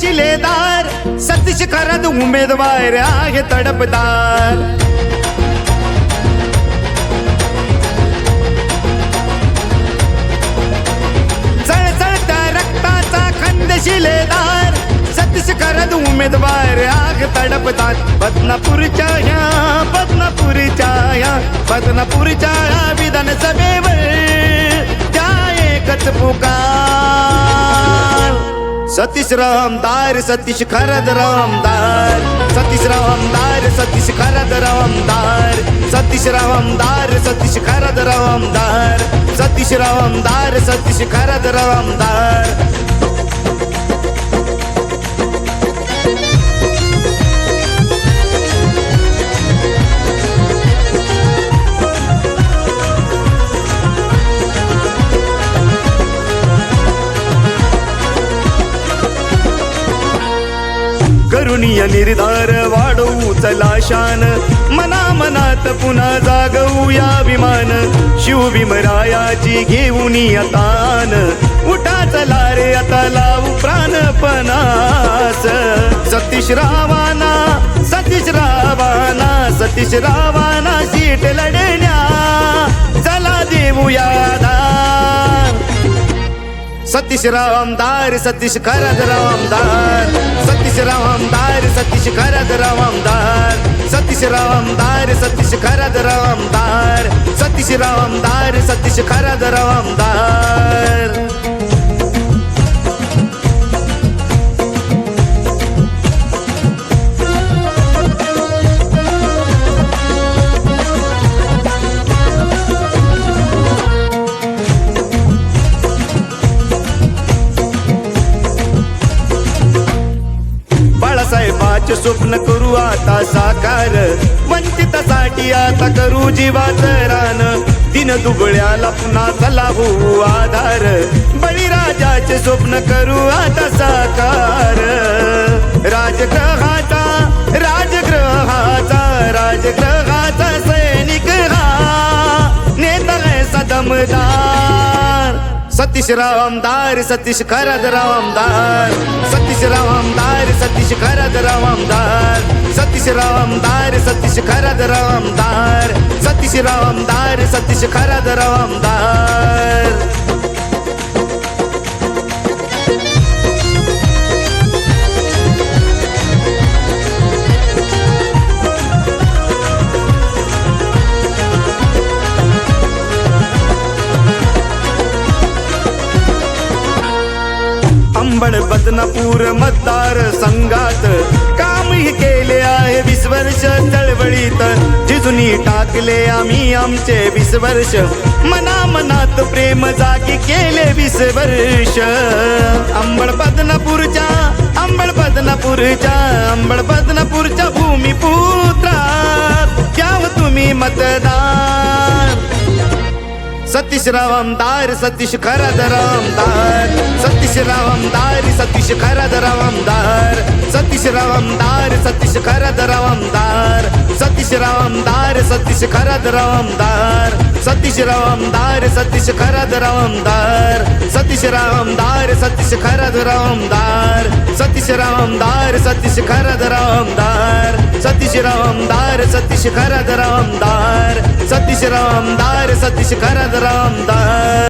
शिलेदार सतीश खरद उमेदवार आहे तडपदार. चळचळत्या रक्ताचा खंद शिलेदार सतीश करत उमेदवार आग तडपतात बदनापूरच्या ह्या बदनापूरच्या ह्या बदनापूरच्या सतीश रामदार सतीश खरद रामदार सतीश रामदार सतीश खरद रामदार सतीश रामदार सतीश खरद रामदार सतीश रामदार सतीश खरद रामदार करुणीय निर्धार वाढवू चला शान. मना मनात पुन्हा जागवूया विमान शिवभीमरायाची घेऊन यतान उठा चला रे आता लावू प्राणपणास सतीश रावाना सतीश रावाना सतीश रावाना सीट लढण्या. चला देऊया. सतीश रामदार सतीश खरद रामदार. सतीश रामदार सतीश खरद रामदार. सतीश रामदार सतीश खरद रामदार. सतीश रामदार सतीश खरद रामदार. स्वप्न करू आता साकार. वंचितासाठी आता करू जीवाच रान. दिन दुबळ्याला पुन्हा चला होऊ आधार. बळीराजाचे स्वप्न करू आता साकार. राजकार सतीश राव आमदार सतीश खरद राव आमदार. सतीश राव आमदार सतीश खरद राव आमदार. सतीश राव आमदार सतीश खरद राव आमदार. सतीश राव आमदार सतीश खरद राव आमदार. अंबड बदनापूर मतदार संघात. कामही केले आहे वीस वर्ष चळवळीत. जिजुनी टाकले आम्ही आमचे वीस वर्ष. मना मनात प्रेम जागी केले वीस वर्ष. अंबड बदनापूरच्या अंबड बदनापूरच्या अंबड बदनापूरच्या भूमिपुत्रा घ्याव तुम्ही मतदान. सतीश राव आमदार सतीश खराद राव आमदार. सतीश राव आमदार सतीश खराद राव आमदार. सतीश राव आमदार सतीश खराद राव आमदार. सतीश राव आमदार सतीश खराद राव आमदार. सतीश राव आमदार सतीश खराद राव आमदार. सतीश राव आमदार सतीश खराद राव आमदार. सतीश राव आमदार सतीश खराद राव आमदार. सतीश खरद रामदार सतीश रामदार सतीश खरद रामदार